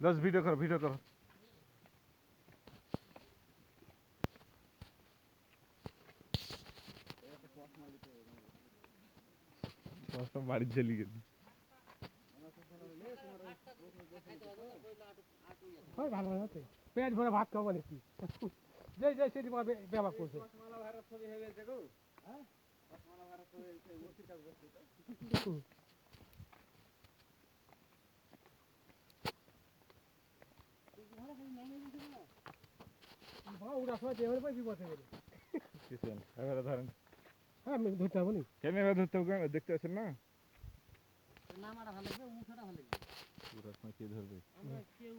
Just video করো video করো সব বাড়ির ছেলে গেছে হয় ভালো হতে পেট ভরে ভাত খাব নাকি যে যে সেটি ব্যবহার করছে ওরা সময় এবারে পাই বিপদে গেলে কিসেন ধরেন। হ্যাঁ আমি ধরতে পারব নি। ক্যামেরা ধরতে হবে দেখতে পাচ্ছেন না? নামাটা ভালো লাগবে উঠাটা ভালো লাগবে পুরো সময় কে ধরবে? আমরা কেউ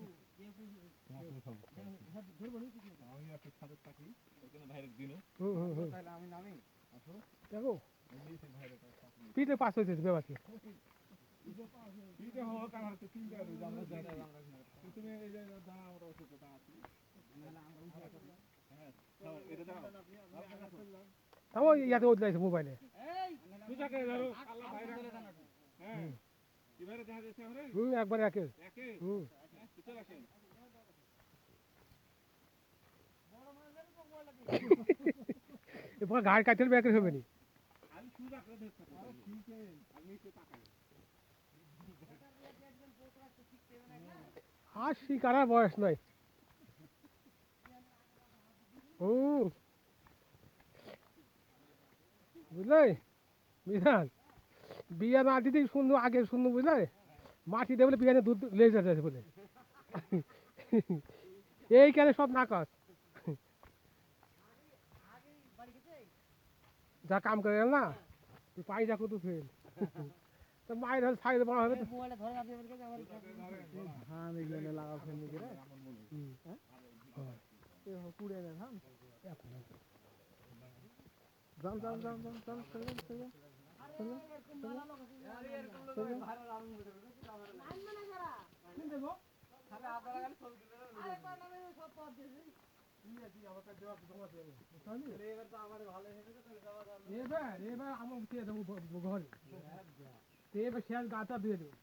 ধরবো না। আমি একটু ছাদে থাকি ওখানে বাইরে দিন হুম হুম হুম। তাহলে আমি নামি। আসো। দেখো পিঠে পাস হয়েছে হোক আমার তো যাই তুমি এই যে দাঁড়া আমরা ওষুধ দাঁড়া আছি। আমার ইয়াতে ওদলাইছে মোবাইলে। একবার একে। এরপর গাড়ি কাটতে ব্যাকে হবে নি। আর শিকারার বয়স নয় হুম বুঝলে? বিধান বিয়া না দিতেই শুনলো আগে শুনলো বুঝলে? মাটি দেবলে বিয়ানে দুধ লেগে যাচ্ছে বলে। এইখানে সব নাকচ। যা কাম করে গেল না? তুই পাই যা কত ফেল। তো মায়ের হাতে সাইডে বড় হবে তো মোবাইলে ধরে আপনি আমার কাছে আমার ধান এগুলো লাগাও ফেলনি করে হুম। কুড়ে না ধান যাম যাম যাম যাম যাম চলে যাম চলে যাম এবার আমার দিয়ে দেবো ঘরে এবার শেয়ার গাটা দিয়ে দেবো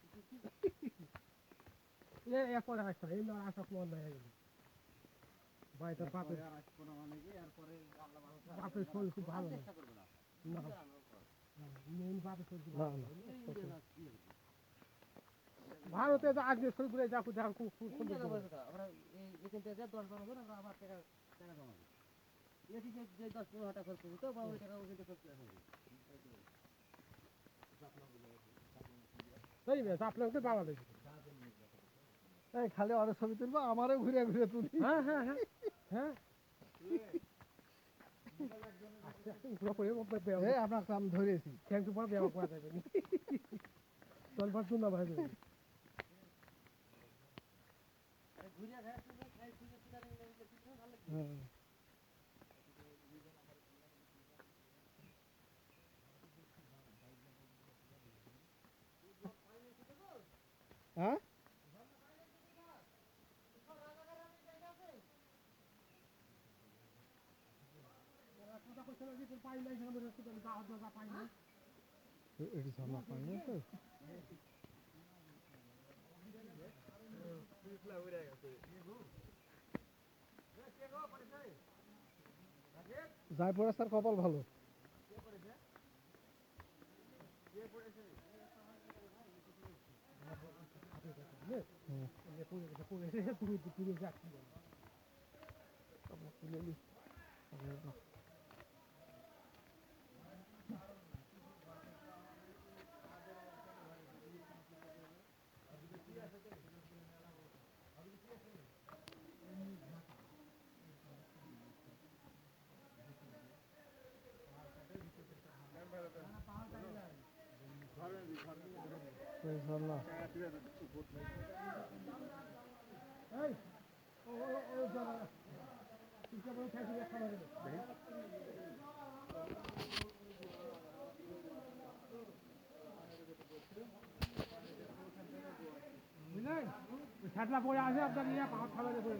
এরপরে আসবে এই আসা গেল ভাই তোর বাপের বাপের শরীর খুব ভালো না। না। মেন শরীর খুব ভালো না। ভারতে তো আজকে শরীর ঘুরে যা যা খুব খুব সুন্দর আমরা এখান থেকে দশ বারো করে আমরা আবার টাকা টাকা জমাবো। এটি যে যে দশ পনেরো টাকা খরচ করব তো বা ওই টাকা ওই টাকা খরচ করব তাই না আপনাকে বাংলাদেশ খালি অনেক ছবি তুলবো আমারও ঘুরে ঘুরে তুলি। হ্যাঁ হ্যাঁ হ্যাঁ হ্যাঁ। আপনার কাম ধরেছি। থ্যাংক ইউ ব্যবহার করা যাবে ভাই হ্যাঁ? এটি ঝর্ণা পানি আছে যাই পড়ে স্যার কপাল ভালো এই ঝর্ণা এই ও ও ও যারা ঠিক আছে খাইছি খাবার দেবে বুঝলেন ছাটলা পড়ে আসে আপনার নিয়ে পাহাড় খাবারে পড়ে